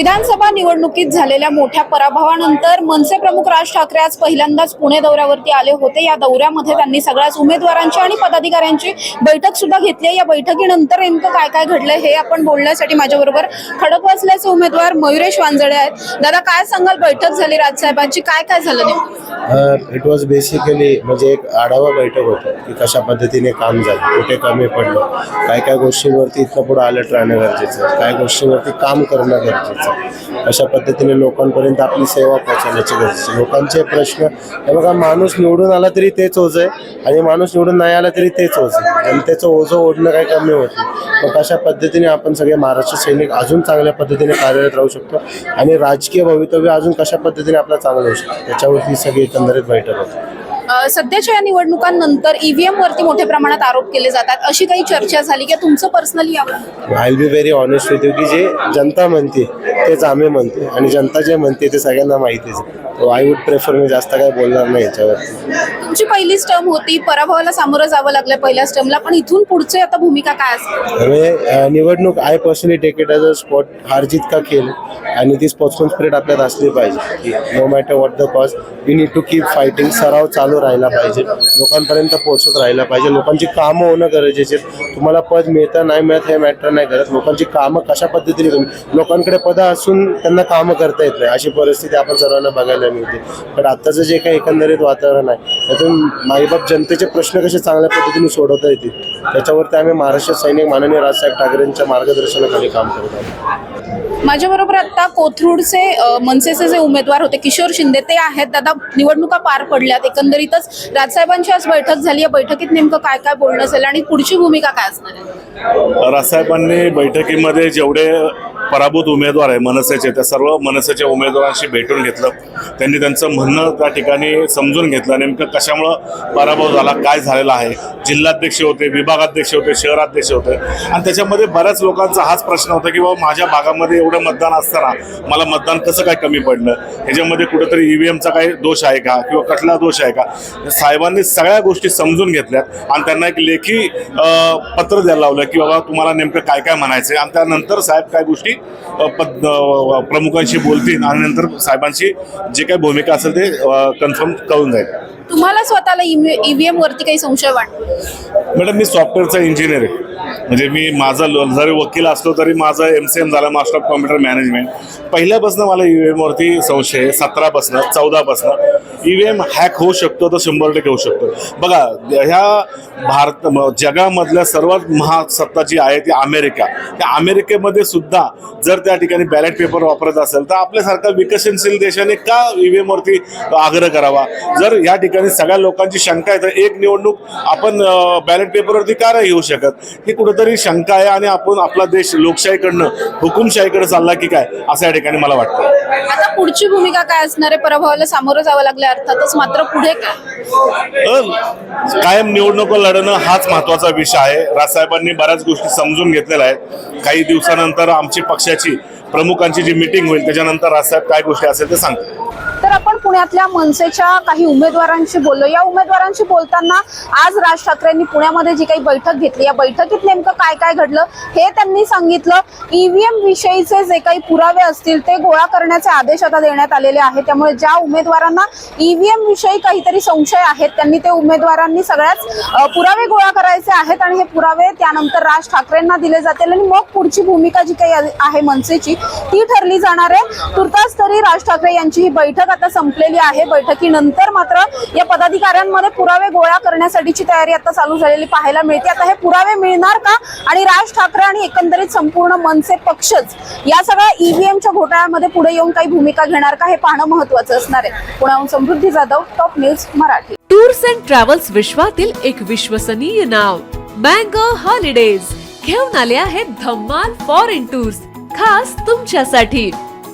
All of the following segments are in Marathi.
विधानसभा निवडणुकीत झालेल्या मोठ्या पराभवानंतर मनसे प्रमुख राज ठाकरे आज पहिल्यांदाच पुणे दौऱ्यावरती आले होते. या दौऱ्यामध्ये त्यांनी सगळ्याच उमेदवारांची आणि पदाधिकाऱ्यांची बैठक सुद्धा घेतली आहे. या बैठकीनंतर नेमकं काय काय घडलंय हे आपण बोलण्यासाठी माझ्याबरोबर खडकवासल्याचे उमेदवार मयुरेश वांजळे आहेत. दादा काय सांगाल? बैठक झाली राजसाहेबांची. काय काय झालं नेमकं? इट वॉज बेसिकली म्हणजे एक आढावा बैठक होती की कशा पद्धतीने काम झालं कुठे कमी पडलं काय काय गोष्टींवरती इथं पुढं अलर्ट राहणं गरजेचं आहे काय गोष्टींवरती काम करणं गरजेचं आहे कशा पद्धतीने लोकांपर्यंत आपली सेवा पोहोचवण्याची गरजेची आहे. लोकांचे प्रश्न हे बघा माणूस निवडून आला तरी तेच ओझ आहे आणि माणूस निवडून नाही आला तरी तेच ओझ आहे. जनतेचं ओझं ओढणं काही कमी होत नाही. मग कशा पद्धतीने आपण सगळे महाराष्ट्र सैनिक अजून चांगल्या पद्धतीने कार्यरत राहू शकतो आणि राजकीय भवितव्य अजून कशा पद्धतीने आपलं चांगलं होऊ शकतं? त्याच्यावरती सगळी एकंदरीत बैठक होती अ, सध्याच्या या निवडणुकांनंतर ईव्हीएम वरती मोठ्या प्रमाणात आरोप केले जातात. अशी काही चर्चा झाली की तुमचं पर्सनली यावर I be very honest with you की जे जनता म्हणते तेच आम्ही म्हणते. आणि जनता जे म्हणते ते सगळ्यांना माहितीच आय वुड प्रेफर मी जास्त काय बोलणार नाही याच्यावरती. तुमची पहिलीच टर्म होती. पराभवाला सामोरं जावं लागलं पहिल्याच टर्मला पण इथून पुढचे आता भूमिका काय असेल त्यामुळे अ, निवडणूक I personally take it as a spot हारजीत का खेळ. आणि ती स्पोर्ट्समन स्पिरिट आपल्यात असली पाहिजे. No matter what the cause we need to keep fighting सराव चालू राहायला पाहिजे. लोकांपर्यंत पोहोचत राहायला पाहिजे. लोकांची कामं होणं गरजेचे तुम्हाला पद मिळतं नाही मिळत हे मॅटर नाही करत. लोकांची कामं कशा पद्धतीने तुम्ही लोकांकडे पदं असून त्यांना कामं करता येत नाही. अशी परिस्थिती आपण सर्वांना बघायला मिळते. पण आत्ताचं जे काही एकंदरीत वातावरण आहे त्यातून माईबाप जनतेचे प्रश्न कसे चांगल्या पद्धतीने सोडवता येतील? त्याच्यावरती आम्ही महाराष्ट्र सैनिक माननीय राजसाहेब ठाकरेंच्या मार्गदर्शनाखाली काम करत आहोत. माझ्याबरोबर आता कोथरूडचे मनसेचे जे उमेदवार होते किशोर शिंदे ते आहेत. दादा निवडणुका पार पडल्यात. एकंदरीतच राजसाहेबांची आज बैठक झाली. या बैठकीत नेमकं काय काय बोलणं असेल आणि पुढची भूमिका काय असणार आहे? राजसाहेबांनी बैठकीमध्ये जेवढे पराभूत उमेदवार आहे मनसेचे त्या सर्व मनसेच्या उमेदवारांशी भेटून घेतलं. त्यांनी त्यांचं म्हणणं त्या ठिकाणी समजून घेतलं. नेमकं कशामुळं पराभव झाला काय झालेला आहे? जिल्हाध्यक्ष होते विभागाध्यक्ष होते शहराध्यक्ष होते. आणि त्याच्यामध्ये बऱ्याच लोकांचा हाच प्रश्न होता की बाबा माझ्या भागामध्ये एवढं मतदान असताना मला मतदान कसं काय कमी पडलं? ह्याच्यामध्ये कुठेतरी ईव्हीएमचा एमचा काही दोष आहे का? किंवा कसला दोष आहे का? साहेबांनी सगळ्या गोष्टी समजून घेतल्यात आणि त्यांना एक लेखी पत्र द्यायला लावलं की बाबा तुम्हाला नेमकं काय काय म्हणायचं आहे आणि त्यानंतर साहेब काय गोष्टी पद प्रमुखांशी बोलतील आणि नंतर साहेबांशी जे काही भूमिका असेल ते कन्फर्म कळून जाईल. तुम्हाला स्वतःला ईव्हीएम वरती काही संशय वाटतो? मॅडम मी सॉफ्टवेअरचा इंजिनियर आहे. म्हणजे मी माझा जरी वकील असलो तरी माझं एम सी एम झाला मास्टर ऑफ कॉम्प्युटर मॅनेजमेंट पहिल्यापासून मला ई व्ही एमवरती संशय आहे. सतरापासनं चौदापासनं. ई एम हॅक होऊ शकतो तर शंभर टक्के होऊ शकतो. बघा ह्या भारत जगामधल्या सर्वात महासत्ता जी आहे ती अमेरिका. त्या अमेरिकेमध्ये सुद्धा जर त्या ठिकाणी बॅलेट पेपर वापरत असेल तर आपल्यासारख्या विकसनशील देशाने का ई व्ही एमवरती आग्रह करावा? जर या ठिकाणी सगळ्या लोकांची शंका आहे. तर एक निवडणूक आपण बॅलेट पेपरवरती का नाही घेऊ शकत? ही कुठेतरी शंका आहे आणि आपण आपला देश लोकशाहीकडनं हुकुमशाहीकडे चालला की काय? असं या ठिकाणी मला वाटतं. आता पुढची भूमिका काय असणार आहे? पराभवाला सामोरं जावं लागलं अर्थातच मात्र पुढे काय? कायम निवडणुका लढणं हाच महत्त्वाचा विषय आहे. राजसाहेबांनी बऱ्याच गोष्टी समजून घेतलेल्या आहेत. काही दिवसानंतर आमची पक्षाची प्रमुखांची जी मिटिंग होईल त्याच्यानंतर राजसाहेब काय गोष्टी असेल ते सांगतील. तर आपण पुण्यातल्या मनसेच्या काही उमेदवारांशी बोललो. या उमेदवारांशी बोलताना आज राज ठाकरेंनी पुण्यामध्ये जी काही बैठक घेतली या बैठकीत नेमकं काय काय घडलं हे त्यांनी सांगितलं. ईव्हीएम विषयीचे जे काही पुरावे असतील ते गोळा करण्याचे आदेश आता देण्यात आलेले आहेत. त्यामुळे ज्या उमेदवारांना ईव्हीएम विषयी काहीतरी संशय आहेत त्यांनी ते उमेदवारांनी सगळ्याच पुरावे गोळा करायचे आहेत आणि हे पुरावे त्यानंतर राज ठाकरेंना दिले जातील. आणि मग पुढची भूमिका जी काही आहे मनसेची ती ठरली जाणार आहे. तुर्तास तरी राज ठाकरे यांची ही बैठक आता संपलेली आहे बैठकीनंतर मात्र या पदाधिकाऱ्यांमध्ये पुरावे गोळा करण्यासाठीची तयारी आता चालू झालेली पाहायला मिळते. आता हे पुरावे मिळणार का? आणि राज ठाकरे आणि एकंदरीत संपूर्ण मनसे पक्षच या सगळ्या ईव्हीएमच्या घोटाळ्यामध्ये पुढे येऊन काही भूमिका घेणार का हे पाहणं महत्वाचं असणार आहे. पुण्याहून Samruddhi Jadhav top news Marathi. Tours and travels विश्वातील एक विश्वसनीय नाव मँगो हॉलिडेज. घेऊन आले आहेत धम्माल फॉरेन टूर्स खास तुमच्यासाठी.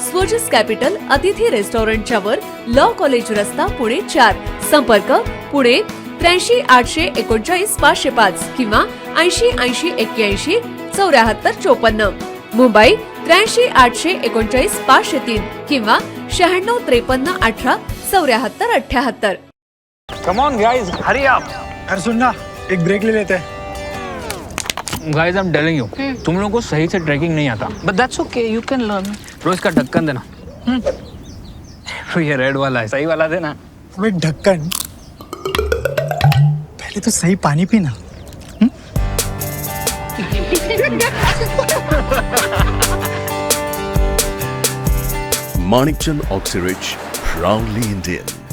स्वजस कॅपिटल अतिथी रेस्टॉरंटच्या वर लॉ कॉलेज रस्ता पुणे चार. संपर्क पुणे त्र्याऐंशी आठशे एकोणचाळीस पाचशे पाच किंवा ऐंशी ऐंशी एक्क्याऐंशी चौऱ्याहत्तर चोपन्न. मुंबई त्र्याऐंशी आठशे एकोणचाळीस पाचशे तीन किंवा शहाण्णव त्रेपन्न अठरा चौऱ्याहत्तर अठ्याहत्तर. Come on guys hurry up अरे सुन ना एक ब्रेक ले लेते. हैं guys I am telling you तुम लोगों को सही से ट्रैकिंग नहीं आता. But that's okay you can learn रोज का ढक्कन देना। तो ये रेड वाला है। सही वाला देना। अबे ढक्कन। पहले तो सही पानी पीना। Manikchand Oxyrich, proudly Indian.